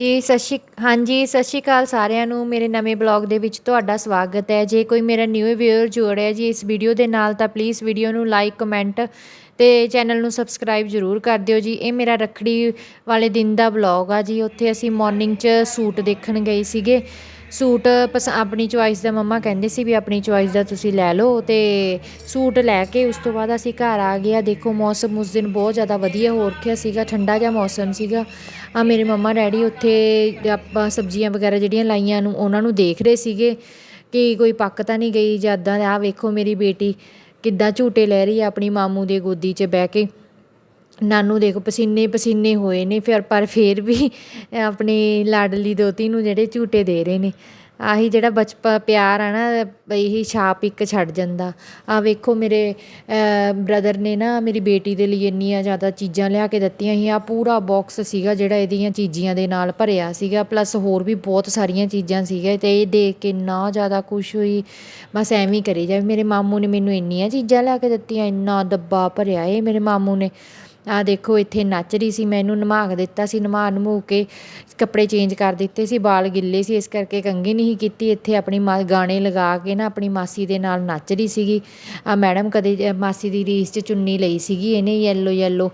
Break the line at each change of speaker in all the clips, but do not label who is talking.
ਜੀ, ਸਤਿ ਸ਼੍ਰੀ ਹਾਂਜੀ, ਸਤਿ ਸ਼੍ਰੀ ਅਕਾਲ ਸਾਰਿਆਂ ਨੂੰ। ਮੇਰੇ ਨਵੇਂ ਬਲੌਗ ਦੇ ਵਿੱਚ ਤੁਹਾਡਾ ਸਵਾਗਤ ਹੈ। ਜੇ ਕੋਈ ਮੇਰਾ ਨਿਊ ਵਿਊਅਰ ਜੁੜਿਆ ਜੀ ਇਸ ਵੀਡੀਓ ਦੇ ਨਾਲ, ਤਾਂ ਪਲੀਜ਼ ਵੀਡੀਓ ਨੂੰ ਲਾਈਕ ਕਮੈਂਟ ਤੇ ਚੈਨਲ ਨੂੰ ਸਬਸਕ੍ਰਾਈਬ ਜ਼ਰੂਰ ਕਰ ਦਿਓ ਜੀ। ਇਹ ਮੇਰਾ ਰੱਖੜੀ ਵਾਲੇ ਦਿਨ ਦਾ ਬਲੌਗ ਆ ਜੀ। ਉੱਥੇ ਅਸੀਂ ਮਾਰਨਿੰਗ 'ਚ ਸੂਟ ਦੇਖਣ ਗਏ ਸੀਗੇ। ਸੂਟ ਪਸ, ਆਪਣੀ ਚੁਆਇਸ ਦਾ ਮੰਮਾ ਕਹਿੰਦੇ ਸੀ ਵੀ ਆਪਣੀ ਚੁਆਇਸ ਦਾ ਤੁਸੀਂ ਲੈ ਲਓ ਤੇ ਸੂਟ ਲੈ ਕੇ ਉਸ ਤੋਂ ਬਾਅਦ ਅਸੀਂ ਘਰ ਆ ਗਏ। ਆ ਦੇਖੋ ਮੌਸਮ ਉਸ ਦਿਨ ਬਹੁਤ ਜ਼ਿਆਦਾ ਵਧੀਆ ਹੋ ਰੱਖਿਆ ਸੀਗਾ, ਠੰਡਾ ਜਿਹਾ ਮੌਸਮ ਸੀਗਾ। ਆ ਮੇਰੇ ਮੰਮਾ ਡੈਡੀ ਉੱਥੇ ਆਪਾਂ ਸਬਜ਼ੀਆਂ ਵਗੈਰਾ ਜਿਹੜੀਆਂ ਲਾਈਆਂ ਨੂੰ ਉਹਨਾਂ ਨੂੰ ਦੇਖ ਰਹੇ ਸੀਗੇ ਕਿ ਕੋਈ ਪੱਕ ਤਾਂ ਨਹੀਂ ਗਈ ਜਾਂ ਇੱਦਾਂ ਆ ਵੇਖੋ ਮੇਰੀ ਬੇਟੀ ਕਿੱਦਾਂ ਝੂਟੇ ਲੈ ਰਹੀ ਆ ਆਪਣੀ ਮਾਮੂ ਦੇ ਗੋਦੀ 'ਚ ਬਹਿ ਕੇ। ਨਾਨੂ ਦੇਖੋ, ਪਸੀਨੇ ਪਸੀਨੇ ਹੋਏ ਨੇ ਫਿਰ, ਪਰ ਫਿਰ ਵੀ ਆਪਣੀ ਲਾਡਲੀ ਦੋਤੀ ਨੂੰ ਜਿਹੜੇ ਝੂਟੇ ਦੇ ਰਹੇ ਨੇ। ਆਹੀ ਜਿਹੜਾ ਬਚਪਨ ਪਿਆਰ ਆ ਨਾ, ਇਹੀ ਛਾਪ ਇੱਕ ਛੱਡ ਜਾਂਦਾ। ਆ ਵੇਖੋ ਮੇਰੇ ਬ੍ਰਦਰ ਨੇ ਨਾ ਮੇਰੀ ਬੇਟੀ ਦੇ ਲਈ ਇੰਨੀਆਂ ਜ਼ਿਆਦਾ ਚੀਜ਼ਾਂ ਲਿਆ ਕੇ ਦਿੱਤੀਆਂ ਸੀ। ਆ ਪੂਰਾ ਬਾਕਸ ਸੀਗਾ ਜਿਹੜਾ ਇਹਦੀਆਂ ਚੀਜ਼ੀਆਂ ਦੇ ਨਾਲ ਭਰਿਆ ਸੀਗਾ। ਪਲੱਸ ਹੋਰ ਵੀ ਬਹੁਤ ਸਾਰੀਆਂ ਚੀਜ਼ਾਂ ਸੀਗਾ ਤੇ ਇਹ ਦੇਖ ਕੇ ਇੰਨਾ ਜ਼ਿਆਦਾ ਖੁਸ਼ ਹੋਈ। ਬਸ ਐਵੇਂ ਹੀ ਕਰੀ ਜਾਵੇ। ਮੇਰੇ ਮਾਮੂ ਨੇ ਮੈਨੂੰ ਇੰਨੀਆਂ ਚੀਜ਼ਾਂ ਲਿਆ ਕੇ ਦਿੱਤੀਆਂ, ਇੰਨਾ ਡੱਬਾ ਭਰਿਆ ਇਹ ਮੇਰੇ ਮਾਮੂ ਨੇ। ਆਹ ਦੇਖੋ, ਇੱਥੇ ਨੱਚ ਰਹੀ ਸੀ, ਮੈਨੂੰ ਨਮਾ ਕੇ ਦਿੱਤਾ ਸੀ, ਨਮਾ ਨਮੂ ਕੇ ਕੱਪੜੇ ਚੇਂਜ ਕਰ ਦਿੱਤੇ ਸੀ, ਵਾਲ ਗਿੱਲੇ ਸੀ, ਇਸ ਕਰਕੇ ਕੰਘੀ ਨਹੀਂ ਕੀਤੀ। ਇੱਥੇ ਆਪਣੀ ਮਾ, ਗਾਣੇ ਲਗਾ ਕੇ ਨਾ ਆਪਣੀ ਮਾਸੀ ਦੇ ਨਾਲ ਨੱਚ ਰਹੀ ਸੀਗੀ। ਆ ਮੈਡਮ ਕਦੇ ਮਾਸੀ ਦੀ ਰੀਸ 'ਚ ਚੁੰਨੀ ਲਈ ਸੀਗੀ, ਇਹਨੇ ਯੈਲੋ ਯੈਲੋ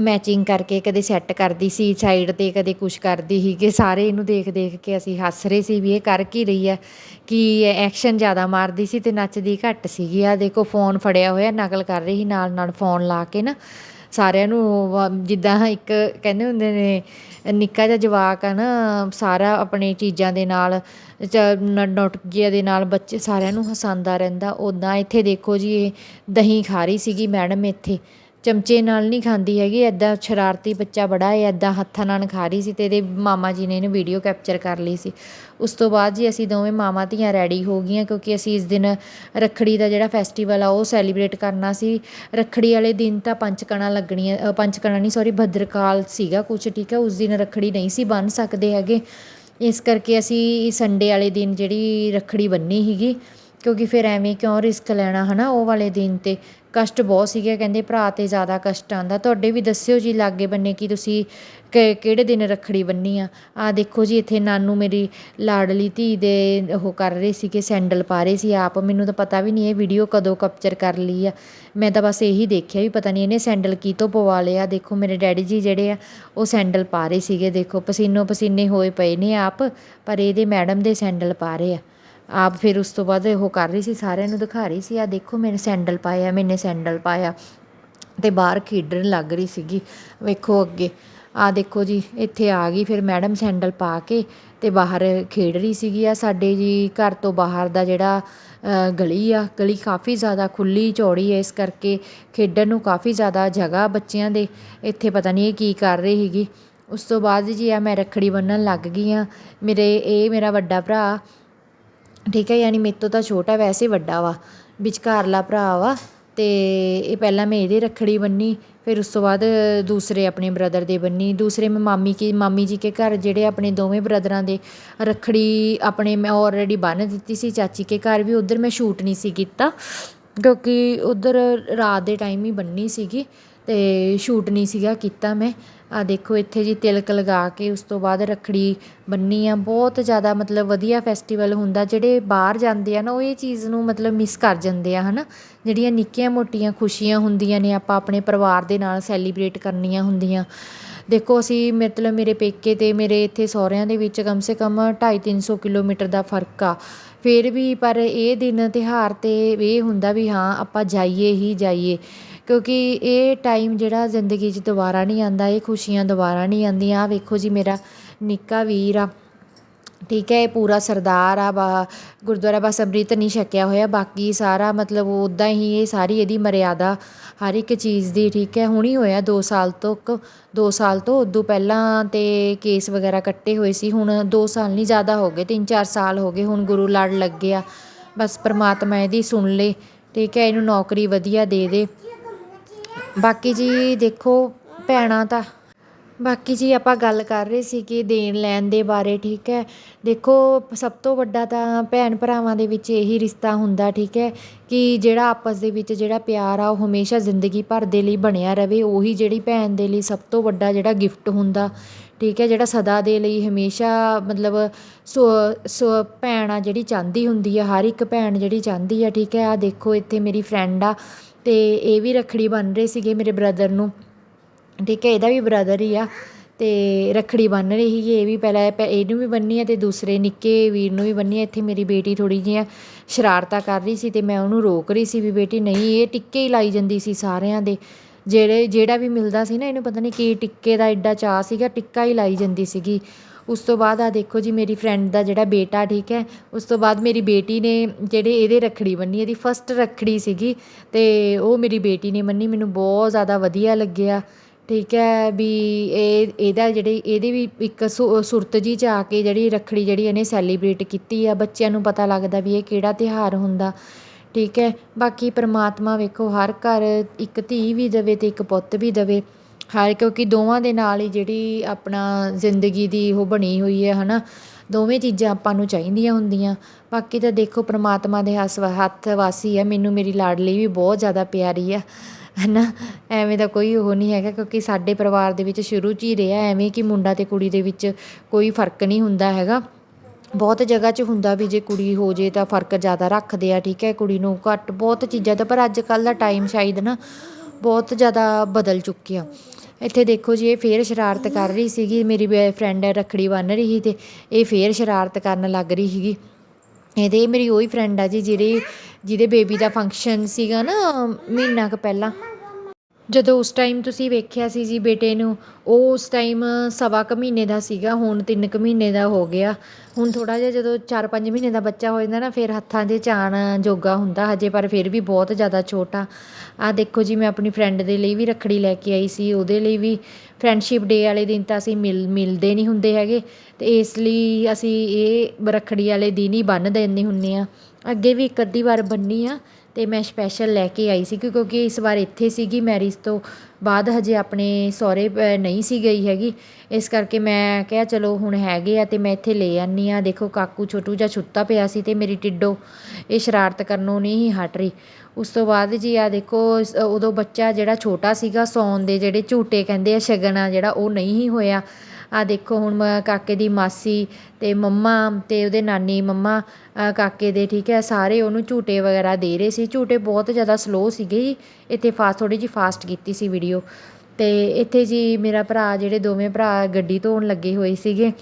ਮੈਚਿੰਗ ਕਰਕੇ ਕਦੇ ਸੈੱਟ ਕਰਦੀ ਸੀ ਸਾਈਡ ਤੇ ਕਦੇ ਕੁਛ ਕਰਦੀ ਸੀ ਕਿ ਸਾਰੇ ਇਹਨੂੰ ਦੇਖ ਦੇਖ ਕੇ ਅਸੀਂ ਹੱਸ ਰਹੇ ਸੀ ਵੀ ਇਹ ਕਰ ਕੀ ਰਹੀ ਹੈ। ਕਿ ਐਕਸ਼ਨ ਜ਼ਿਆਦਾ ਮਾਰਦੀ ਸੀ ਤੇ ਨੱਚਦੀ ਘੱਟ ਸੀਗੀ। ਆ ਦੇਖੋ ਫੋਨ ਫੜਿਆ ਹੋਇਆ, ਨਕਲ ਕਰ ਰਹੀ ਸੀ ਨਾਲ ਨਾਲ ਫੋਨ ਲਾ ਕੇ ਨਾ। ਸਾਰਿਆਂ ਨੂੰ ਜਿੱਦਾਂ ਇੱਕ ਕਹਿੰਦੇ ਹੁੰਦੇ ਨੇ, ਨਿੱਕਾ ਜਿਹਾ ਜਵਾਕ ਆ ਨਾ, ਸਾਰਾ ਆਪਣੇ ਚੀਜ਼ਾਂ ਦੇ ਨਾਲ ਨੋਟਕੀਆ ਦੇ ਨਾਲ ਬੱਚੇ ਸਾਰਿਆਂ ਨੂੰ ਹਸਾਉਂਦਾ ਰਹਿੰਦਾ ਉੱਦਾਂ ਇੱਥੇ ਦੇਖੋ ਜੀ, ਇਹ ਦਹੀਂ ਖਾ ਰਹੀ ਸੀਗੀ ਮੈਡਮ ਇੱਥੇ। ਚਮਚੇ ਨਾਲ ਨਹੀਂ ਖਾਂਦੀ ਹੈਗੀ ਇੱਦਾਂ ਸ਼ਰਾਰਤੀ ਬੱਚਾ ਬੜਾ ਹੈ ਇੱਦਾਂ ਹੱਥਾਂ ਨਾਲ ਖਾ ਰਹੀ ਸੀ ਅਤੇ ਇਹਦੇ ਮਾਮਾ ਜੀ ਨੇ ਇਹਨੂੰ ਵੀਡੀਓ ਕੈਪਚਰ ਕਰ ਲਈ ਸੀ। ਉਸ ਤੋਂ ਬਾਅਦ ਜੀ ਅਸੀਂ ਦੋਵੇਂ ਮਾਮਾ ਧੀਆਂ ਰੈਡੀ ਹੋ ਗਈਆਂ ਕਿਉਂਕਿ ਅਸੀਂ ਇਸ ਦਿਨ ਰੱਖੜੀ ਦਾ ਜਿਹੜਾ ਫੈਸਟੀਵਲ ਆ, ਉਹ ਸੈਲੀਬ੍ਰੇਟ ਕਰਨਾ ਸੀ। ਰੱਖੜੀ ਵਾਲੇ ਦਿਨ ਤਾਂ ਪੰਚਕਣਾ ਲੱਗਣੀਆਂ ਪੰਚਕਣਾ ਨਹੀਂ ਸੌਰੀ ਭਦਰਕਾਲ ਸੀਗਾ ਕੁਝ ਠੀਕ ਹੈ, ਉਸ ਦਿਨ ਰੱਖੜੀ ਨਹੀਂ ਸੀ ਬੰਨ ਸਕਦੇ ਹੈਗੇ। ਇਸ ਕਰਕੇ ਅਸੀਂ ਸੰਡੇ ਵਾਲੇ ਦਿਨ ਜਿਹੜੀ ਰੱਖੜੀ ਬੰਨੀ ਸੀਗੀ ਕਿਉਂਕਿ ਫਿਰ ਐਵੇਂ ਕਿਉਂ ਰਿਸਕ ਲੈਣਾ, ਹਨਾ, ਉਹ ਵਾਲੇ ਦਿਨ ਤੇ। ਕਸ਼ਟ ਬਹੁਤ ਸੀਗੇ, ਕਹਿੰਦੇ ਭਰਾ ਤੇ ਜ਼ਿਆਦਾ ਕਸ਼ਟ ਆਂਦਾ ਤੁਹਾਡੇ ਵੀ ਦੱਸਿਓ ਜੀ ਲਾਗੇ ਬੰਨੇ ਕਿ ਤੁਸੀਂ ਕਿਹੜੇ ਦਿਨ ਰੱਖੜੀ ਬੰਨੀ ਆ। ਆ ਦੇਖੋ ਜੀ, ਇੱਥੇ ਨਾਨੂ ਮੇਰੀ ਲਾਡਲੀ ਧੀ ਦੇ ਉਹ ਕਰ ਰਹੇ ਸੀਗੇ, ਸੈਂਡਲ ਪਾ ਰਹੇ ਸੀ ਆਪ। ਮੈਨੂੰ ਤਾਂ ਪਤਾ ਵੀ ਨਹੀਂ ਇਹ ਵੀਡੀਓ ਕਦੋਂ ਕੈਪਚਰ ਕਰ ਲਈ ਆ। ਮੈਂ ਤਾਂ ਬਸ ਇਹੀ ਦੇਖਿਆ ਵੀ ਪਤਾ ਨਹੀਂ ਇਹਨੇ ਸੈਂਡਲ ਕੀ ਤੋਂ ਪਵਾ ਲਿਆ। ਦੇਖੋ ਮੇਰੇ ਡੈਡੀ ਜੀ ਜਿਹੜੇ ਆ, ਉਹ ਸੈਂਡਲ ਪਾ ਰਹੇ ਸੀਗੇ, ਦੇਖੋ। ਪਸੀਨੋ ਪਸੀਨੇ ਹੋਏ ਪਏ ਨੇ ਆਪ, ਪਰ ਇਹਦੇ ਮੈਡਮ ਦੇ ਸੈਂਡਲ ਪਾ ਰਹੇ ਆ। ਆਪ ਫਿਰ ਉਸ ਤੋਂ ਬਾਅਦ ਉਹ ਕਰ ਰਹੀ ਸੀ, ਸਾਰਿਆਂ ਨੂੰ ਦਿਖਾ ਰਹੀ ਸੀ ਆ ਦੇਖੋ ਮੇਰੇ ਸੈਂਡਲ ਪਾਇਆ, ਮੈਨੇ ਸੈਂਡਲ ਪਾਇਆ ਤੇ ਬਾਹਰ ਖੇਡਣ ਲੱਗ ਰਹੀ ਸੀਗੀ, ਵੇਖੋ ਅੱਗੇ। ਆ ਦੇਖੋ ਜੀ, ਇੱਥੇ ਆ ਗਈ, ਫਿਰ ਮੈਡਮ ਸੈਂਡਲ ਪਾ ਕੇ ਤੇ ਬਾਹਰ ਖੇਡ ਰਹੀ ਸੀਗੀ। ਆ ਸਾਡੇ ਜੀ ਘਰ ਤੋਂ ਬਾਹਰ ਦਾ ਜਿਹੜਾ ਗਲੀ ਆ, ਗਲੀ ਕਾਫੀ ਜ਼ਿਆਦਾ ਖੁੱਲੀ ਚੌੜੀ ਹੈ ਇਸ ਕਰਕੇ ਖੇਡਣ ਨੂੰ ਕਾਫੀ ਜ਼ਿਆਦਾ ਜਗ੍ਹਾ ਬੱਚਿਆਂ ਦੇ, ਇੱਥੇ ਪਤਾ ਨਹੀਂ ਇਹ ਕੀ ਕਰ ਰਹੀ ਸੀਗੀ। ਉਸ ਤੋਂ ਬਾਅਦ ਜੀ ਆ ਮੈਂ ਰੱਖੜੀ ਬੰਨਣ ਲੱਗ ਗਈ ਆ ਮੇਰੇ, ਇਹ ਮੇਰਾ ਵੱਡਾ ਭਰਾ ਠੀਕ ਹੈ, ਯਾਨੀ ਮੇਰੇ ਤੋਂ ਤਾਂ ਛੋਟਾ ਵੈਸੇ ਵੱਡਾ ਵਾ, ਵਿਚਕਾਰਲਾ ਭਰਾ ਵਾ ਅਤੇ ਇਹ ਪਹਿਲਾਂ ਮੈਂ ਇਹਦੇ ਰੱਖੜੀ ਬੰਨੀ, ਫਿਰ ਉਸ ਤੋਂ ਬਾਅਦ ਦੂਸਰੇ ਆਪਣੇ ਬ੍ਰਦਰ ਦੇ ਬੰਨੀ, ਦੂਸਰੇ ਮੈਂ ਮਾਮੀ ਕੀ, ਮਾਮੀ ਜੀ ਕੇ ਘਰ, ਜਿਹੜੇ ਆਪਣੇ ਦੋਵੇਂ ਬ੍ਰਦਰਾਂ ਦੇ ਰੱਖੜੀ ਆਪਣੇ ਮੈਂ ਔਲਰੇਡੀ ਬੰਨ੍ਹ ਦਿੱਤੀ ਸੀ, ਚਾਚੀ ਕੇ ਘਰ ਵੀ, ਉੱਧਰ ਮੈਂ ਸ਼ੂਟ ਨਹੀਂ ਸੀ ਕੀਤਾ, ਕਿਉਂਕਿ ਉੱਧਰ ਰਾਤ ਦੇ ਟਾਈਮ ਹੀ ਬੰਨੀ ਸੀਗੀ ਅਤੇ ਸ਼ੂਟ ਨਹੀਂ ਸੀਗਾ ਕੀਤਾ ਮੈਂ ਆ ਦੇਖੋ, ਇੱਥੇ ਜੀ ਤਿਲਕ ਲਗਾ ਕੇ ਉਸ ਤੋਂ ਬਾਅਦ ਰੱਖੜੀ ਬੰਨੀ ਆ। ਬਹੁਤ ਜ਼ਿਆਦਾ ਮਤਲਬ ਵਧੀਆ ਫੈਸਟੀਵਲ ਹੁੰਦਾ। ਜਿਹੜੇ ਬਾਹਰ ਜਾਂਦੇ ਆ ਨਾ, ਉਹ ਇਹ ਚੀਜ਼ ਨੂੰ ਮਤਲਬ ਮਿਸ ਕਰ ਜਾਂਦੇ ਆ, ਹਨਾ? ਜਿਹੜੀਆਂ ਨਿੱਕੀਆਂ ਮੋਟੀਆਂ ਖੁਸ਼ੀਆਂ ਹੁੰਦੀਆਂ ਨੇ, ਆਪਾਂ ਆਪਣੇ ਪਰਿਵਾਰ ਦੇ ਨਾਲ ਸੈਲੀਬ੍ਰੇਟ ਕਰਨੀਆਂ ਹੁੰਦੀਆਂ। ਦੇਖੋ, ਅਸੀਂ ਮਤਲਬ ਮੇਰੇ ਪੇਕੇ ਤੇ ਮੇਰੇ ਇੱਥੇ ਸਹੁਰਿਆਂ ਦੇ ਵਿੱਚ ਕਮ ਸੇ ਕਮ 2.5 300 ਕਿਲੋਮੀਟਰ ਦਾ ਫ਼ਰਕ ਆ। ਫਿਰ ਵੀ ਪਰ ਇਹ ਦਿਨ ਤਿਉਹਾਰ ਤੇ ਇਹ ਹੁੰਦਾ ਵੀ ਹਾਂ, ਆਪਾਂ ਜਾਈਏ ਹੀ ਜਾਈਏ। ਕਿਉਂਕਿ ਇਹ ਟਾਈਮ ਜਿਹੜਾ ਜ਼ਿੰਦਗੀ 'ਚ ਦੁਬਾਰਾ ਨਹੀਂ ਆਉਂਦਾ, ਇਹ ਖੁਸ਼ੀਆਂ ਦੁਬਾਰਾ ਨਹੀਂ ਆਉਂਦੀਆਂ। ਆਹ ਵੇਖੋ ਜੀ ਮੇਰਾ ਨਿੱਕਾ ਵੀਰ ਆ। ਠੀਕ ਹੈ, ਇਹ ਪੂਰਾ ਸਰਦਾਰ ਆ, ਬਾ ਗੁਰਦੁਆਰਾ ਬਸ ਅੰਮ੍ਰਿਤ ਨਹੀਂ ਛਕਿਆ ਹੋਇਆ, ਬਾਕੀ ਸਾਰਾ ਮਤਲਬ ਉੱਦਾਂ ਹੀ ਇਹ ਸਾਰੀ ਇਹਦੀ ਮਰਿਆਦਾ ਹਰ ਇੱਕ ਚੀਜ਼ ਦੀ, ਠੀਕ ਹੈ। ਹੁਣੀ ਹੋਇਆ 2 ਸਾਲ ਤੱਕ 2 ਸਾਲ ਤੋਂ ਉਦੋਂ ਪਹਿਲਾਂ ਤੇ ਕੇਸ ਵਗੈਰਾ ਕੱਟੇ ਹੋਏ ਸੀ, ਹੁਣ 2 ਸਾਲ ਨਹੀਂ, ਜ਼ਿਆਦਾ ਹੋ ਗਏ 3-4 ਸਾਲ ਹੋ ਗਏ, ਹੁਣ ਗੁਰੂ ਲੜ ਲੱਗੇ ਆ। ਬਸ ਪ੍ਰਮਾਤਮਾ ਇਹਦੀ ਸੁਣ ਲੇ, ਠੀਕ ਹੈ, ਇਹਨੂੰ ਨੌਕਰੀ ਵਧੀਆ ਦੇ ਦੇ। ਬਾਕੀ ਜੀ ਦੇਖੋ, ਭੈਣਾਂ ਤਾਂ ਬਾਕੀ ਜੀ ਆਪਾਂ ਗੱਲ ਕਰ ਰਹੇ ਸੀ ਕਿ ਦੇਣ ਲੈਣ ਦੇ ਬਾਰੇ, ਠੀਕ ਹੈ। ਦੇਖੋ, ਸਭ ਤੋਂ ਵੱਡਾ ਤਾਂ ਭੈਣ ਭਰਾਵਾਂ ਦੇ ਵਿੱਚ ਇਹੀ ਰਿਸ਼ਤਾ ਹੁੰਦਾ, ਠੀਕ ਹੈ, ਕਿ ਜਿਹੜਾ ਆਪਸ ਦੇ ਵਿੱਚ ਜਿਹੜਾ ਪਿਆਰ ਆ, ਉਹ ਹਮੇਸ਼ਾ ਜ਼ਿੰਦਗੀ ਭਰ ਦੇ ਲਈ ਬਣਿਆ ਰਵੇ। ਉਹੀ ਜਿਹੜੀ ਭੈਣ ਦੇ ਲਈ ਸਭ ਤੋਂ ਵੱਡਾ ਜਿਹੜਾ ਗਿਫਟ ਹੁੰਦਾ, ਠੀਕ ਹੈ, ਜਿਹੜਾ ਸਦਾ ਦੇ ਲਈ ਹਮੇਸ਼ਾ ਮਤਲਬ ਸੋ ਸੋ ਭੈਣ ਆ ਜਿਹੜੀ ਚਾਹੁੰਦੀ ਹੁੰਦੀ ਆ, ਹਰ ਇੱਕ ਭੈਣ ਜਿਹੜੀ ਚਾਹੁੰਦੀ ਆ, ਠੀਕ ਹੈ। ਆ ਦੇਖੋ, ਇੱਥੇ ਮੇਰੀ ਫਰੈਂਡ ਆ ਅਤੇ ਇਹ ਵੀ ਰੱਖੜੀ ਬੰਨ੍ਹ ਰਹੇ ਸੀਗੇ ਮੇਰੇ ਬ੍ਰਦਰ ਨੂੰ। ਠੀਕ ਹੈ, ਇਹਦਾ ਵੀ ਬ੍ਰਦਰ ਹੀ ਆ ਅਤੇ ਰੱਖੜੀ ਬੰਨ੍ਹ ਰਹੀ ਸੀਗੀ, ਇਹ ਵੀ ਪਹਿਲਾਂ ਪ, ਇਹਨੂੰ ਵੀ ਬੰਨੀ ਆ ਅਤੇ ਦੂਸਰੇ ਨਿੱਕੇ ਵੀਰ ਨੂੰ ਵੀ ਬੰਨੀ ਆ। ਇੱਥੇ ਮੇਰੀ ਬੇਟੀ ਥੋੜ੍ਹੀ ਜਿਹੀਆਂ ਸ਼ਰਾਰਤਾਂ ਕਰ ਰਹੀ ਸੀ ਅਤੇ ਮੈਂ ਉਹਨੂੰ ਰੋਕ ਰਹੀ ਸੀ ਵੀ ਬੇਟੀ ਨਹੀਂ, ਇਹ ਟਿੱਕੇ ਹੀ ਲਾਈ ਜਾਂਦੀ ਸੀ ਸਾਰਿਆਂ ਦੇ। ਜਿਹੜੇ, ਜਿਹੜਾ ਵੀ ਮਿਲਦਾ ਸੀ ਨਾ, ਇਹਨੂੰ ਪਤਾ ਨਹੀਂ ਕੀ ਟਿੱਕੇ ਦਾ ਐਡਾ ਚਾਅ ਸੀਗਾ, ਟਿੱਕਾ ਹੀ ਲਾਈ ਜਾਂਦੀ ਸੀਗੀ। ਉਸ ਤੋਂ ਬਾਅਦ ਆਹ ਦੇਖੋ ਜੀ, ਮੇਰੀ ਫਰੈਂਡ ਦਾ ਜਿਹੜਾ ਬੇਟਾ, ਠੀਕ ਹੈ, ਉਸ ਤੋਂ ਬਾਅਦ ਮੇਰੀ ਬੇਟੀ ਨੇ ਜਿਹੜੇ ਇਹਦੇ ਰੱਖੜੀ ਬੰਨੀ, ਇਹਦੀ ਫਸਟ ਰੱਖੜੀ ਸੀਗੀ ਅਤੇ ਉਹ ਮੇਰੀ ਬੇਟੀ ਨੇ ਬੰਨੀ, ਮੈਨੂੰ ਬਹੁਤ ਜ਼ਿਆਦਾ ਵਧੀਆ ਲੱਗਿਆ, ਠੀਕ ਹੈ, ਵੀ ਇਹ, ਇਹਦਾ ਜਿਹੜੀ, ਇਹਦੇ ਵੀ ਇੱਕ ਸੁ- ਸੁਰਤ ਜੀ ਚ ਆ ਕੇ ਜਿਹੜੀ ਰੱਖੜੀ ਜਿਹੜੀ ਇਹਨੇ ਸੈਲੀਬ੍ਰੇਟ ਕੀਤੀ ਆ, ਬੱਚਿਆਂ ਨੂੰ ਪਤਾ ਲੱਗਦਾ ਵੀ ਇਹ ਕਿਹੜਾ ਤਿਉਹਾਰ ਹੁੰਦਾ, ਠੀਕ ਹੈ, ਬਾਕੀ ਪਰਮਾਤਮਾ ਵੇਖੋ, ਹਰ ਘਰ ਇੱਕ ਧੀ ਵੀ ਦੇਵੇ ਅਤੇ ਇੱਕ ਪੁੱਤ ਵੀ ਦੇਵੇ ਹਰ ਕਿਉਂਕਿ ਦੋਵਾਂ ਦੇ ਨਾਲ ਹੀ ਜਿਹੜੀ ਆਪਣਾ ਜ਼ਿੰਦਗੀ ਦੀ ਉਹ ਬਣੀ ਹੋਈ ਹੈ ਹੈ ਨਾ ਦੋਵੇਂ ਚੀਜ਼ਾਂ ਆਪਾਂ ਨੂੰ ਚਾਹੀਦੀਆਂ ਹੁੰਦੀਆਂ। ਬਾਕੀ ਤਾਂ ਦੇਖੋ, ਪਰਮਾਤਮਾ ਦੇ ਹੱਸ, ਹੱਥ ਵਾਸੀ ਹੈ। ਮੈਨੂੰ ਮੇਰੀ ਲਾਡਲੀ ਵੀ ਬਹੁਤ ਜ਼ਿਆਦਾ ਪਿਆਰੀ ਆ ਹੈ ਨਾ ਐਵੇਂ ਦਾ ਕੋਈ ਉਹ ਨਹੀਂ ਹੈਗਾ, ਕਿਉਂਕਿ ਸਾਡੇ ਪਰਿਵਾਰ ਦੇ ਵਿੱਚ ਸ਼ੁਰੂ 'ਚ ਹੀ ਰਿਹਾ ਐਵੇਂ ਕਿ ਮੁੰਡਾ ਤੇ ਕੁੜੀ ਦੇ ਵਿੱਚ ਕੋਈ ਫ਼ਰਕ ਨਹੀਂ ਹੁੰਦਾ ਹੈਗਾ। ਬਹੁਤ ਜਗ੍ਹਾ 'ਚ ਹੁੰਦਾ ਵੀ ਜੇ ਕੁੜੀ ਹੋ ਜੇ ਤਾਂ ਫ਼ਰਕ ਜ਼ਿਆਦਾ ਰੱਖਦੇ ਆ, ਠੀਕ ਹੈ। ਕੁੜੀ ਨੂੰ ਘੱਟ ਬਹੁਤ ਚੀਜ਼ਾਂ ਦਾ, ਪਰ ਅੱਜ ਕੱਲ੍ਹ ਦਾ ਟਾਈਮ ਸ਼ਾਇਦ ਨਾ ਬਹੁਤ ਜ਼ਿਆਦਾ ਬਦਲ ਚੁੱਕਿਆ। ਇੱਥੇ ਦੇਖੋ ਜੀ, ਇਹ ਫੇਰ ਸ਼ਰਾਰਤ ਕਰ ਰਹੀ ਸੀਗੀ। ਮੇਰੀ ਫਰੈਂਡ ਰੱਖੜੀ ਬੰਨ ਰਹੀ ਸੀ ਤੇ ਇਹ ਫੇਰ ਸ਼ਰਾਰਤ ਕਰਨ ਲੱਗ ਰਹੀ ਸੀਗੀ। ਇਹਦੇ, ਮੇਰੀ ਉਹੀ ਫਰੈਂਡ ਆ ਜੀ, ਜਿਹੜੀ, ਜਿਹਦੇ ਬੇਬੀ ਦਾ ਫੰਕਸ਼ਨ ਸੀਗਾ ਨਾ, ਮਹੀਨਾ ਕੁ ਪਹਿਲਾਂ। ਜਦੋਂ ਉਸ ਟਾਈਮ ਤੁਸੀਂ ਵੇਖਿਆ ਸੀ ਜੀ ਬੇਟੇ ਨੂੰ, ਉਹ ਉਸ ਟਾਈਮ ਸਵਾ ਕੁ ਮਹੀਨੇ ਦਾ ਸੀਗਾ, ਹੁਣ ਤਿੰਨ ਕੁ ਮਹੀਨੇ ਦਾ ਹੋ ਗਿਆ। ਹੁਣ ਥੋੜ੍ਹਾ ਜਿਹਾ ਜਦੋਂ 4-5 ਮਹੀਨੇ ਦਾ ਬੱਚਾ ਹੋ ਜਾਂਦਾ ਨਾ, ਫਿਰ ਹੱਥਾਂ ਦੇ ਚਾਣ ਜੋਗਾ ਹੁੰਦਾ ਹਜੇ, ਪਰ ਫਿਰ ਵੀ ਬਹੁਤ ਜ਼ਿਆਦਾ ਛੋਟਾ। ਆ ਦੇਖੋ ਜੀ, ਮੈਂ ਆਪਣੀ ਫਰੈਂਡ ਦੇ ਲਈ ਵੀ ਰੱਖੜੀ ਲੈ ਕੇ ਆਈ ਸੀ, ਉਹਦੇ ਲਈ ਵੀ ਫਰੈਂਡਸ਼ਿਪ ਡੇ ਵਾਲੇ ਦਿਨ ਤਾਂ ਅਸੀਂ ਮਿਲ, ਮਿਲਦੇ ਨਹੀਂ ਹੁੰਦੇ ਹੈਗੇ। ਅਤੇ ਇਸ ਲਈ ਅਸੀਂ ਇਹ ਰੱਖੜੀ ਵਾਲੇ ਦਿਨ ਹੀ ਬੰਨ੍ਹ ਦਿੰਦੇ ਹੁੰਦੇ ਹਾਂ। ਅੱਗੇ ਵੀ ਇੱਕ ਅੱਧੀ ਵਾਰ ਬੰਨੀ ਆ ਅਤੇ ਮੈਂ ਸਪੈਸ਼ਲ ਲੈ ਕੇ ਆਈ ਸੀ ਕਿਉਂਕਿ ਇਸ ਵਾਰ ਇੱਥੇ ਸੀਗੀ ਮੈਰਿਜ ਤੋਂ ਬਾਅਦ ਹਜੇ ਆਪਣੇ ਸਹੁਰੇ ਨਹੀਂ ਸੀ ਗਈ ਹੈਗੀ। ਇਸ ਕਰਕੇ ਮੈਂ ਕਿਹਾ ਚਲੋ ਹੁਣ ਹੈਗੇ ਆ ਅਤੇ ਮੈਂ ਇੱਥੇ ਲੈ ਆਉਂਦੀ ਹਾਂ। ਦੇਖੋ ਕਾਕੂ ਛੋਟੂ ਜਿਹਾ ਸੁੱਤਾ ਪਿਆ ਸੀ ਅਤੇ ਮੇਰੀ ਟਿੱਡੋ ਇਹ ਸ਼ਰਾਰਤ ਕਰਨੋਂ ਨਹੀਂ ਹਟ ਰਹੀ। ਉਸ ਤੋਂ ਬਾਅਦ ਜੀ ਆ ਦੇਖੋ ਉਦੋਂ ਬੱਚਾ ਜਿਹੜਾ ਛੋਟਾ ਸੀਗਾ ਸੌਣ ਦੇ ਜਿਹੜੇ ਝੂਟੇ ਕਹਿੰਦੇ ਆ ਸ਼ਗਨ ਆ ਜਿਹੜਾ ਉਹ ਨਹੀਂ ਹੀ ਹੋਇਆ। ਆਹ ਦੇਖੋ, ਹੁਣ ਮ- ਕਾਕੇ ਦੀ ਮਾਸੀ ਅਤੇ ਮੰਮਾ ਅਤੇ ਉਹਦੇ ਨਾਨੀ, ਮੰਮਾ ਕਾਕੇ ਦੇ, ਠੀਕ ਹੈ, ਸਾਰੇ ਉਹਨੂੰ ਝੂਟੇ ਵਗੈਰਾ ਦੇ ਰਹੇ ਸੀ। ਝੂਟੇ ਬਹੁਤ ਜ਼ਿਆਦਾ ਸਲੋ ਸੀਗੇ ਜੀ। ਇੱਥੇ ਫਾਸਟ ਥੋੜ੍ਹੀ ਜਿਹੀ ਫਾਸਟ ਕੀਤੀ ਸੀ ਵੀਡੀਓ ਅਤੇ ਇੱਥੇ ਜੀ ਮੇਰਾ ਭਰਾ, ਜਿਹੜੇ ਦੋਵੇਂ ਭਰਾ ਗੱਡੀ ਧੋਣ ਲੱਗੇ ਹੋਏ ਸੀਗੇ,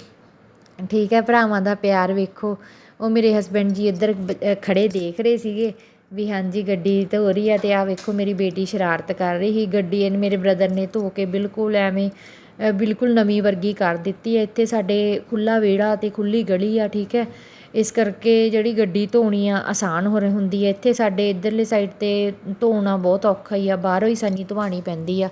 ਠੀਕ ਹੈ, ਭਰਾਵਾਂ ਦਾ ਪਿਆਰ ਵੇਖੋ। ਉਹ ਮੇਰੇ ਹਸਬੈਂਡ ਜੀ ਇੱਧਰ ਬ- ਖੜੇ ਦੇਖ ਰਹੇ ਸੀਗੇ ਵੀ ਹਾਂਜੀ ਗੱਡੀ ਧੋ ਰਹੀ ਆ ਤੇ ਆ ਵੇਖੋ ਮੇਰੀ ਬੇਟੀ ਸ਼ਰਾਰਤ ਕਰ ਰਹੀ ਸੀ। ਗੱਡੀ ਇਹਨੇ ਮੇਰੇ ਬ੍ਰਦਰ ਨੇ ਧੋ ਕੇ ਬਿਲਕੁਲ ਐਵੇਂ ਬਿਲਕੁਲ ਨਵੀਂ ਵਰਗੀ ਕਰ ਦਿੱਤੀ ਹੈ। ਇੱਥੇ ਸਾਡੇ ਖੁੱਲ੍ਹਾ ਵਿਹੜਾ ਅਤੇ ਖੁੱਲ੍ਹੀ ਗਲੀ ਆ, ਠੀਕ ਹੈ। ਇਸ ਕਰਕੇ ਜਿਹੜੀ ਗੱਡੀ ਧੋਣੀ ਆ ਆਸਾਨ ਹੋ ਰਹੀ ਹੁੰਦੀ ਹੈ ਇੱਥੇ ਸਾਡੇ ਇੱਧਰਲੇ ਸਾਈਡ ਤੇ ਧੋਣਾ ਬਹੁਤ ਔਖਾ ਹੀ ਆ। ਬਾਹਰੋਂ ਹੀ ਸਾਨੂੰ ਧਵਾਣੀ ਪੈਂਦੀ ਆ।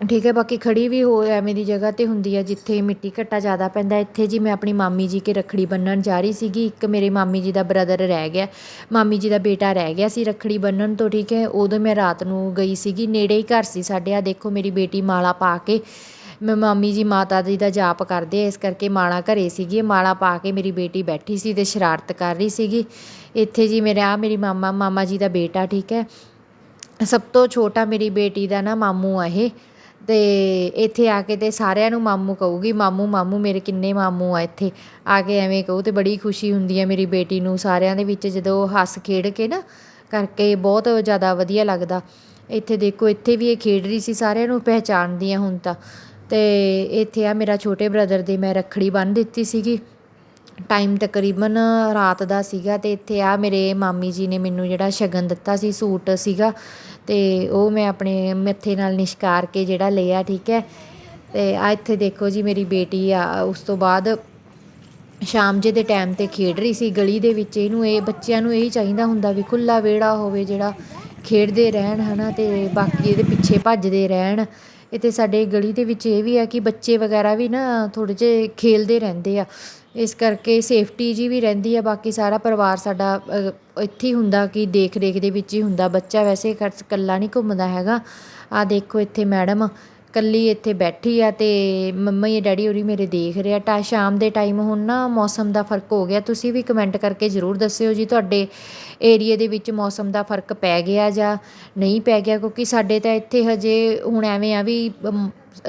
ਠੀਕ ਹੈ, ਬਾਕੀ ਖੜੀ ਵੀ ਹੋ ਐਵੇਂ ਦੀ ਜਗ੍ਹਾ ਤੇ ਹੁੰਦੀ ਹੈ ਜਿੱਥੇ ਮਿੱਟੀ ਘੱਟਾ ਜ਼ਿਆਦਾ ਪੈਂਦਾ। ਇੱਥੇ ਜੀ ਮੈਂ ਆਪਣੀ ਮਾਮੀ ਜੀ ਕੇ ਰੱਖੜੀ ਬੰਨਣ ਜਾ ਰਹੀ ਸੀਗੀ। ਇੱਕ ਮੇਰੇ ਮਾਮੀ ਜੀ ਦਾ ਬ੍ਰਦਰ ਰਹਿ ਗਿਆ। ਮਾਮੀ ਜੀ ਦਾ ਬੇਟਾ ਰਹਿ ਗਿਆ ਸੀ ਰੱਖੜੀ ਬੰਨਣ ਤੋਂ, ਠੀਕ ਹੈ। ਉਦੋਂ ਮੈਂ ਰਾਤ ਨੂੰ ਗਈ ਸੀਗੀ। ਨੇੜੇ ਹੀ ਘਰ ਸੀ ਸਾਡੇ। ਆ ਦੇਖੋ, ਮੇਰੀ ਬੇਟੀ ਮਾਲਾ ਪਾ ਕੇ ਮੈਂ ਮਾਮੀ ਜੀ, ਮਾਤਾ ਜੀ ਦਾ ਜਾਪ ਕਰਦੇ ਆ। ਇਸ ਕਰਕੇ ਮਾਲਾ ਘਰੇ ਸੀਗੀ। ਮਾਲਾ ਪਾ ਕੇ ਮੇਰੀ ਬੇਟੀ ਬੈਠੀ ਸੀ ਤੇ ਸ਼ਰਾਰਤ ਕਰ ਰਹੀ ਸੀਗੀ। ਇੱਥੇ ਜੀ ਮੇਰੇ ਆ ਮੇਰੀ ਮਾਮਾ ਮਾਮਾ ਜੀ ਦਾ ਬੇਟਾ, ਠੀਕ ਹੈ। ਸਭ ਤੋਂ ਛੋਟਾ ਮੇਰੀ ਬੇਟੀ ਦਾ ਨਾ ਮਾਮੂ ਆ ਇਹ। ਅਤੇ ਇੱਥੇ ਆ ਕੇ ਤੇ ਸਾਰਿਆਂ ਨੂੰ ਮਾਮੂ ਕਹੂਗੀ, ਮਾਮੂ ਮਾਮੂ, ਮੇਰੇ ਕਿੰਨੇ ਮਾਮੂ ਆ ਇੱਥੇ? ਆ ਕੇ ਐਵੇਂ ਕਹੂ ਅਤੇ ਬੜੀ ਖੁਸ਼ੀ ਹੁੰਦੀ ਹੈ ਮੇਰੀ ਬੇਟੀ ਨੂੰ। ਸਾਰਿਆਂ ਦੇ ਵਿੱਚ ਜਦੋਂ ਹੱਸ ਖੇਡ ਕੇ ਨਾ ਕਰਕੇ ਬਹੁਤ ਜ਼ਿਆਦਾ ਵਧੀਆ ਲੱਗਦਾ। ਇੱਥੇ ਦੇਖੋ, ਇੱਥੇ ਵੀ ਇਹ ਖੇਡ ਰਹੀ ਸੀ, ਸਾਰਿਆਂ ਨੂੰ ਪਹਿਚਾਣਦੀ ਆ ਹੁਣ ਤਾਂ। ਅਤੇ ਇੱਥੇ ਆ ਮੇਰਾ ਛੋਟੇ ਬ੍ਰਦਰ ਦੀ ਮੈਂ ਰੱਖੜੀ ਬੰਨ੍ਹ ਦਿੱਤੀ ਸੀਗੀ। ਟਾਈਮ ਤਕਰੀਬਨ ਰਾਤ ਦਾ ਸੀਗਾ ਅਤੇ ਇੱਥੇ ਆ ਮੇਰੇ ਮਾਮੀ ਜੀ ਨੇ ਮੈਨੂੰ ਜਿਹੜਾ ਸ਼ਗਨ ਦਿੱਤਾ ਸੀ, ਸੂਟ ਸੀਗਾ ਅਤੇ ਉਹ ਮੈਂ ਆਪਣੇ ਮੱਥੇ ਨਾਲ ਨਿਸ਼ਕਾਰ ਕੇ ਜਿਹੜਾ ਲਿਆ, ਠੀਕ ਹੈ। ਅਤੇ ਆ ਇੱਥੇ ਦੇਖੋ ਜੀ ਮੇਰੀ ਬੇਟੀ ਆ, ਉਸ ਤੋਂ ਬਾਅਦ ਸ਼ਾਮ ਜੇ ਦੇ ਟਾਈਮ ਤੇ ਖੇਡ ਰਹੀ ਸੀ, ਗਲੀ ਦੇ ਵਿੱਚ ਇਹਨੂੰ ਇਹ ਬੱਚਿਆਂ ਨੂੰ ਇਹੀ ਚਾਹੀਦਾ ਹੁੰਦਾ ਵੀ ਖੁੱਲਾ ਵਿਹੜਾ ਹੋਵੇ ਜਿਹੜਾ ਖੇਡਦੇ ਰਹਿਣ, ਹਨਾ, ਤੇ ਬਾਕੀ ਇਹਦੇ ਪਿੱਛੇ ਭੱਜਦੇ ਰਹਿਣ। ਇੱਥੇ ਸਾਡੇ ਗਲੀ ਦੇ ਵਿੱਚ ਇਹ ਵੀ ਆ ਕਿ ਬੱਚੇ ਵਗੈਰਾ ਵੀ ਨਾ ਥੋੜੇ ਜਿਹੇ ਖੇਲਦੇ ਰਹਿੰਦੇ ਆ। ਇਸ ਕਰਕੇ ਸੇਫਟੀ ਜਿਹੀ ਵੀ ਰਹਿੰਦੀ ਆ, ਬਾਕੀ ਸਾਰਾ ਪਰਿਵਾਰ ਸਾਡਾ ਇੱਥੇ ਹੀ ਹੁੰਦਾ ਕਿ ਦੇਖ ਰੇਖ ਦੇ ਵਿੱਚ ਹੀ ਹੁੰਦਾ। ਬੱਚਾ ਵੈਸੇ ਘਰ ਇਕੱਲਾ ਨਹੀਂ ਘੁੰਮਦਾ ਹੈਗਾ। ਆਹ ਦੇਖੋ ਇੱਥੇ ਮੈਡਮ ਇਕੱਲੀ ਇੱਥੇ ਬੈਠੀ ਆ ਅਤੇ ਮੰਮੀ ਜਾਂ, ਡੈਡੀ ਹੋਰੀ ਮੇਰੇ ਦੇਖ ਰਹੇ ਆ। ਟਾ, ਸ਼ਾਮ ਦੇ ਟਾਈਮ ਹੁਣ ਨਾ ਮੌਸਮ ਦਾ ਫ਼ਰਕ ਹੋ ਗਿਆ। ਤੁਸੀਂ ਵੀ ਕਮੈਂਟ ਕਰਕੇ ਜ਼ਰੂਰ ਦੱਸਿਓ ਜੀ, ਤੁਹਾਡੇ ਏਰੀਏ ਦੇ ਵਿੱਚ ਮੌਸਮ ਦਾ ਫ਼ਰਕ ਪੈ ਗਿਆ ਜਾਂ ਨਹੀਂ ਪੈ ਗਿਆ, ਕਿਉਂਕਿ ਸਾਡੇ ਤਾਂ ਇੱਥੇ ਹਜੇ ਹੁਣ ਐਵੇਂ ਆ ਵੀ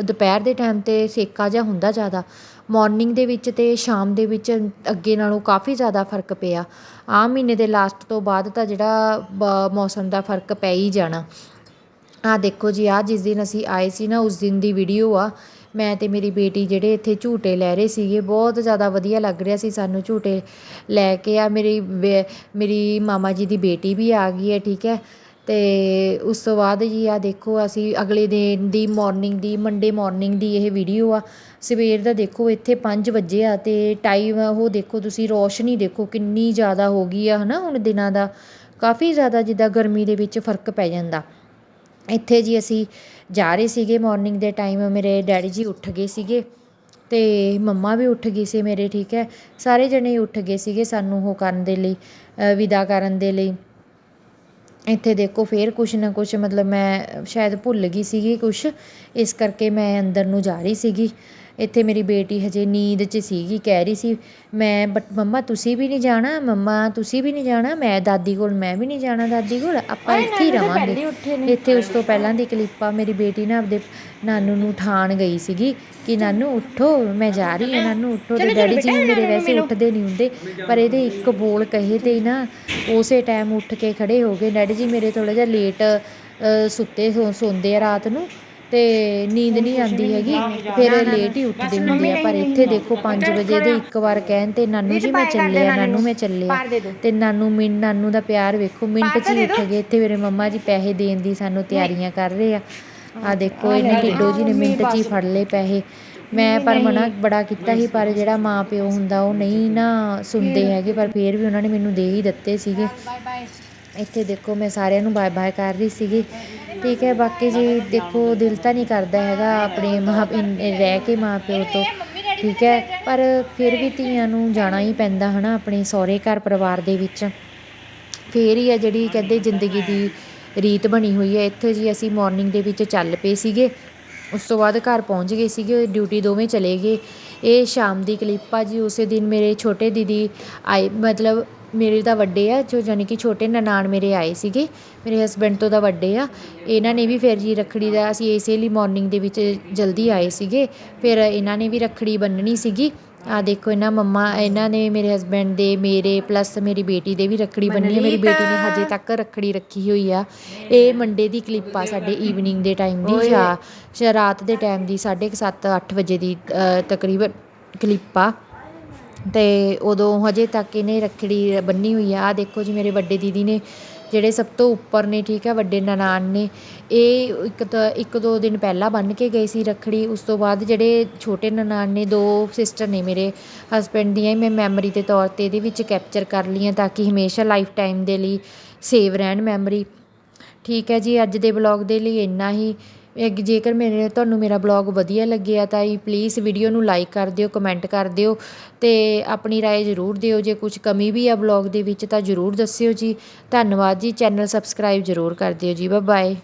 ਦੁਪਹਿਰ ਦੇ ਟਾਈਮ ਤੇ ਸੇਕਾ ਜਿਹਾ ਹੁੰਦਾ ਜ਼ਿਆਦਾ। ਮੋਰਨਿੰਗ ਦੇ ਵਿੱਚ ਅਤੇ ਸ਼ਾਮ ਦੇ ਵਿੱਚ ਅੱਗੇ ਨਾਲੋਂ ਕਾਫੀ ਜ਼ਿਆਦਾ ਫ਼ਰਕ ਪਿਆ। ਆਹ ਮਹੀਨੇ ਦੇ ਲਾਸਟ ਤੋਂ ਬਾਅਦ ਤਾਂ ਜਿਹੜਾ ਮੌਸਮ ਦਾ ਫ਼ਰਕ ਪੈ ਹੀ ਜਾਣਾ। ਆਹ ਦੇਖੋ ਜੀ ਆ ਜਿਸ ਦਿਨ ਅਸੀਂ ਆਏ ਸੀ ਨਾ, ਉਸ ਦਿਨ ਦੀ ਵੀਡੀਓ ਆ। ਮੈਂ ਤੇ ਮੇਰੀ ਬੇਟੀ ਜਿਹੜੇ ਇੱਥੇ ਝੂਟੇ ਲੈ ਰਹੇ ਸੀਗੇ, ਬਹੁਤ ਜ਼ਿਆਦਾ ਵਧੀਆ ਲੱਗ ਰਿਹਾ ਸੀ ਸਾਨੂੰ ਝੂਟੇ ਲੈ ਕੇ। ਆ ਮੇਰੀ ਬੇ- ਮੇਰੀ ਮਾਮਾ ਜੀ ਦੀ ਬੇਟੀ ਵੀ ਆ ਗਈ ਹੈ, ਠੀਕ ਹੈ। ਤੇ ਉਸ ਤੋਂ ਬਾਅਦ ਜੀ ਆ ਦੇਖੋ, ਅਸੀਂ ਅਗਲੇ ਦਿਨ ਦੀ ਮਾਰਨਿੰਗ ਦੀ ਮੰਡੇ ਮਾਰਨਿੰਗ ਦੀ ਇਹ ਵੀਡੀਓ ਆ। ਸਵੇਰ ਦਾ ਦੇਖੋ, ਇੱਥੇ 5 ਵਜੇ ਆ ਤੇ ਟਾਈਮ ਉਹ ਦੇਖੋ ਤੁਸੀਂ ਰੌਸ਼ਨੀ ਦੇਖੋ ਕਿੰਨੀ ਜ਼ਿਆਦਾ ਹੋ ਗਈ ਆ, ਹਨਾ, ਹੁਣ ਦਿਨਾਂ ਦਾ। ਕਾਫੀ ਜ਼ਿਆਦਾ ਜਿੱਦਾਂ ਗਰਮੀ ਦੇ ਵਿੱਚ ਫ਼ਰਕ ਪੈ ਜਾਂਦਾ। ਇੱਥੇ ਜੀ ਅਸੀਂ ਜਾ ਰਹੇ ਸੀਗੇ ਮੋਰਨਿੰਗ ਦੇ ਟਾਈਮ ਮੇਰੇ ਡੈਡੀ ਜੀ ਉੱਠ ਗਏ ਸੀਗੇ ਅਤੇ ਮੰਮਾ ਵੀ ਉੱਠ ਗਈ ਸੀ ਮੇਰੇ, ਠੀਕ ਹੈ। ਸਾਰੇ ਜਣੇ ਉੱਠ ਗਏ ਸੀਗੇ ਸਾਨੂੰ ਉਹ ਕਰਨ ਦੇ ਲਈ ਵਿਦਾ ਕਰਨ ਦੇ ਲਈ। ਇੱਥੇ ਦੇਖੋ ਫੇਰ ਕੁਛ ਨਾ ਕੁਛ, ਮਤਲਬ ਮੈਂ ਸ਼ਾਇਦ ਭੁੱਲ ਗਈ ਸੀਗੀ ਕੁਛ, ਇਸ ਕਰਕੇ ਮੈਂ ਅੰਦਰ ਨੂੰ ਜਾ ਰਹੀ ਸੀਗੀ। ਇੱਥੇ ਮੇਰੀ ਬੇਟੀ ਹਜੇ ਨੀਂਦ 'ਚ ਸੀਗੀ ਕਹਿ ਰਹੀ ਸੀ ਮੈਂ ਬਟ ਮੰਮਾ ਤੁਸੀਂ ਵੀ ਨਹੀਂ ਜਾਣਾ ਮੰਮਾ ਤੁਸੀਂ ਵੀ ਨਹੀਂ ਜਾਣਾ ਮੈਂ ਦਾਦੀ ਕੋਲ ਮੈਂ ਵੀ ਨਹੀਂ ਜਾਣਾ ਦਾਦੀ ਕੋਲ ਆਪਾਂ ਇੱਥੇ ਹੀ ਰਵਾਂਗੇ। ਇੱਥੇ ਉਸ ਤੋਂ ਪਹਿਲਾਂ ਦੀ ਕਲਿੱਪ ਆ ਮੇਰੀ ਬੇਟੀ ਨਾ ਆਪਦੇ ਨਾਨੂ ਨੂੰ ਉਠਾਣ ਗਈ ਸੀਗੀ ਕਿ ਨਾਨੂ ਉੱਠੋ ਮੈਂ ਜਾ ਰਹੀ ਹਾਂ ਨਾਨੂ ਉੱਠੋ ਤੇ ਡੈਡੀ ਜੀ ਮੇਰੇ ਵੈਸੇ ਉੱਠਦੇ ਨਹੀਂ ਹੁੰਦੇ ਪਰ ਇਹਦੇ ਇੱਕ ਬੋਲ ਕਹੇ ਤੇ ਹੀ ਨਾ ਉਸੇ ਟਾਈਮ ਉੱਠ ਕੇ ਖੜੇ ਹੋ ਗਏ। ਡੈਡੀ ਜੀ ਮੇਰੇ ਥੋੜਾ ਜਿਹਾ ਲੇਟ ਸੁੱਤੇ ਸੌਂਦੇ ਆ ਰਾਤ ਨੂੰ। ਤੇ ਨੀਂਦ ਨਹੀਂ ਆਉਂਦੀ ਹੈਗੀ, ਫਿਰ ਲੇਟ ਹੀ ਉੱਠਦੇ ਹੁੰਦੇ ਆ। ਪਰ ਇੱਥੇ ਦੇਖੋ 5 ਵਜੇ ਦੇ ਇੱਕ ਵਾਰ ਕਹਿਣ ਤੇ ਨਾਨੂ ਜੀ ਮੈਂ ਚੱਲਿਆ, ਨਾਨੂ ਮੈਂ ਚੱਲਿਆ। ਤੇ ਨਾਨੂ ਮਿੰਟ ਨਾਨੂ ਦਾ ਪਿਆਰ ਵੇਖੋ, ਮਿੰਟ 'ਚ ਹੀ ਉੱਠ ਗਏ। ਇੱਥੇ ਮੇਰੇ ਮੰਮਾ ਜੀ ਪੈਸੇ ਦੇਣ ਦੀ ਸਾਨੂੰ ਤਿਆਰੀਆਂ ਕਰ ਰਹੇ ਆ। ਆ ਦੇਖੋ ਇਹਨੇ ਢਿੱਡੋ ਜੀ ਨੇ ਮਿੰਟ 'ਚ ਹੀ ਫੜ ਲਏ ਪੈਸੇ। ਮੈਂ ਪਰ ਮਨਾ ਬੜਾ ਕੀਤਾ ਸੀ, ਪਰ ਜਿਹੜਾ ਮਾਂ ਪਿਓ ਹੁੰਦਾ ਉਹ ਨਹੀਂ ਨਾ ਸੁਣਦੇ ਹੈਗੇ, ਪਰ ਫਿਰ ਵੀ ਉਹਨਾਂ ਨੇ ਮੈਨੂੰ ਦੇ ਹੀ ਦਿੱਤੇ ਸੀਗੇ। ਇੱਥੇ ਦੇਖੋ, ਮੈਂ ਸਾਰਿਆਂ ਨੂੰ ਬਾਏ ਬਾਏ ਕਰ ਰਹੀ ਸੀਗੀ। ਠੀਕ ਹੈ, ਬਾਕੀ ਜੀ ਦੇਖੋ, ਦਿਲ ਤਾਂ ਨਹੀਂ ਕਰਦਾ ਹੈਗਾ ਆਪਣੇ ਮਾਂ ਇਨ- ਰਹਿ ਕੇ ਮਾਂ ਪਿਓ ਤੋਂ, ਠੀਕ ਹੈ। ਪਰ ਫਿਰ ਵੀ ਧੀਆਂ ਨੂੰ ਜਾਣਾ ਹੀ ਪੈਂਦਾ ਹਨਾ, ਆਪਣੇ ਸਹੁਰੇ ਘਰ ਪਰਿਵਾਰ ਦੇ ਵਿੱਚ। ਫੇਰ ਹੀ ਆ ਜਿਹੜੀ ਕਹਿੰਦੇ ਜ਼ਿੰਦਗੀ ਦੀ ਰੀਤ ਬਣੀ ਹੋਈ ਹੈ। ਇੱਥੇ ਜੀ ਅਸੀਂ ਮਾਰਨਿੰਗ ਦੇ ਵਿੱਚ ਚੱਲ ਪਏ ਸੀਗੇ। ਉਸ ਤੋਂ ਬਾਅਦ ਘਰ ਪਹੁੰਚ ਗਏ ਸੀਗੇ ਡਿਊਟੀ ਦੋਵੇਂ ਚਲੇ ਗਏ। ਇਹ ਸ਼ਾਮ ਦੀ ਕਲਿੱਪ ਆ ਜੀ, ਉਸੇ ਦਿਨ ਮੇਰੇ ਛੋਟੇ ਦੀਦੀ ਆਏ, ਮਤਲਬ ਮੇਰੇ ਤਾਂ ਵੱਡੇ ਆ ਜੋ ਜਾਨੀ ਕਿ ਛੋਟੇ ਨਨਾਣ ਮੇਰੇ ਆਏ ਸੀਗੇ ਮੇਰੇ ਹਸਬੈਂਡ ਤੋਂ ਤਾਂ ਵੱਡੇ ਆ। ਇਹਨਾਂ ਨੇ ਵੀ ਫਿਰ ਜੀ ਰੱਖੜੀ ਦਾ ਅਸੀਂ ਇਸੇ ਲਈ ਮਾਰਨਿੰਗ ਦੇ ਵਿੱਚ ਜਲਦੀ ਆਏ ਸੀਗੇ। ਫਿਰ ਇਹਨਾਂ ਨੇ ਵੀ ਰੱਖੜੀ ਬੰਨਣੀ ਸੀਗੀ। ਆ ਦੇਖੋ ਇਹਨਾਂ ਮੰਮਾ ਇਹਨਾਂ ਨੇ ਮੇਰੇ ਹਸਬੈਂਡ ਦੇ ਮੇਰੇ ਪਲੱਸ ਮੇਰੀ ਬੇਟੀ ਦੇ ਵੀ ਰੱਖੜੀ ਬੰਨੀ ਹੈ ਮੇਰੀ ਬੇਟੀ ਨੇ ਹਜੇ ਤੱਕ ਰੱਖੜੀ ਰੱਖੀ ਹੋਈ ਆ। ਇਹ ਮੰਡੇ ਦੀ ਕਲਿੱਪ ਆ ਸਾਡੇ ਈਵਨਿੰਗ ਦੇ ਟਾਈਮ ਦੀ। ਜਾਂ ਰਾਤ ਦੇ ਟਾਈਮ ਦੀ 7:30 8 ਵਜੇ ਦੀ ਤਕਰੀਬਨ ਕਲਿੱਪ ਆ। ਅਤੇ ਉਦੋਂ ਹਜੇ ਤੱਕ ਇਹਨੇ ਰੱਖੜੀ ਬੰਨੀ ਹੋਈ ਆ। ਆ ਦੇਖੋ ਜੀ ਮੇਰੇ ਵੱਡੇ ਦੀਦੀ ਨੇ, ਜਿਹੜੇ ਸਭ ਤੋਂ ਉੱਪਰ ਨੇ, ਠੀਕ ਹੈ ਵੱਡੇ ਨਨਾਣ ਨੇ, ਇਹ ਇੱਕ ਤਾਂ ਇੱਕ ਦੋ ਦਿਨ ਪਹਿਲਾਂ ਬੰਨ੍ਹ ਕੇ ਗਏ ਸੀ ਰੱਖੜੀ। ਉਸ ਤੋਂ ਬਾਅਦ ਜਿਹੜੇ ਛੋਟੇ ਨਨਾਣ ਨੇ, ਦੋ ਸਿਸਟਰ ਨੇ ਮੇਰੇ ਹਸਬੈਂਡ ਦੀਆਂ ਹੀ ਮੈਂ ਮੈਮਰੀ ਦੇ ਤੌਰ ਤੇ ਇਹਦੇ ਵਿੱਚ ਕੈਪਚਰ ਕਰ ਲਈਆਂ ਤਾਂ ਕਿ ਹਮੇਸ਼ਾ ਲਾਈਫ ਟਾਈਮ ਦੇ ਲਈ ਸੇਵ ਰਹਿਣ ਮੈਮਰੀ ਠੀਕ ਹੈ ਜੀ, ਅੱਜ ਦੇ ਬਲੌਗ ਦੇ ਲਈ ਇੰਨਾ ਹੀ। ਜੇਕਰ ਮੇਰੇ ਤੁਹਾਨੂੰ ਮੇਰਾ ਬਲੌਗ ਵਧੀਆ ਲੱਗਿਆ ਤਾਂ ਜੀ ਪਲੀਜ਼ ਵੀਡੀਓ ਨੂੰ ਲਾਈਕ ਕਰ ਦਿਓ ਕਮੈਂਟ ਕਰ ਦਿਓ ਅਤੇ ਆਪਣੀ ਰਾਏ ਜ਼ਰੂਰ ਦਿਓ। ਜੇ ਕੁਝ ਕਮੀ ਵੀ ਆ ਬਲੌਗ ਦੇ ਵਿੱਚ ਤਾਂ ਜ਼ਰੂਰ ਦੱਸਿਓ ਜੀ। ਧੰਨਵਾਦ ਜੀ। ਚੈਨਲ ਸਬਸਕ੍ਰਾਈਬ ਜ਼ਰੂਰ ਕਰ ਦਿਓ ਜੀ। ਬਾਏ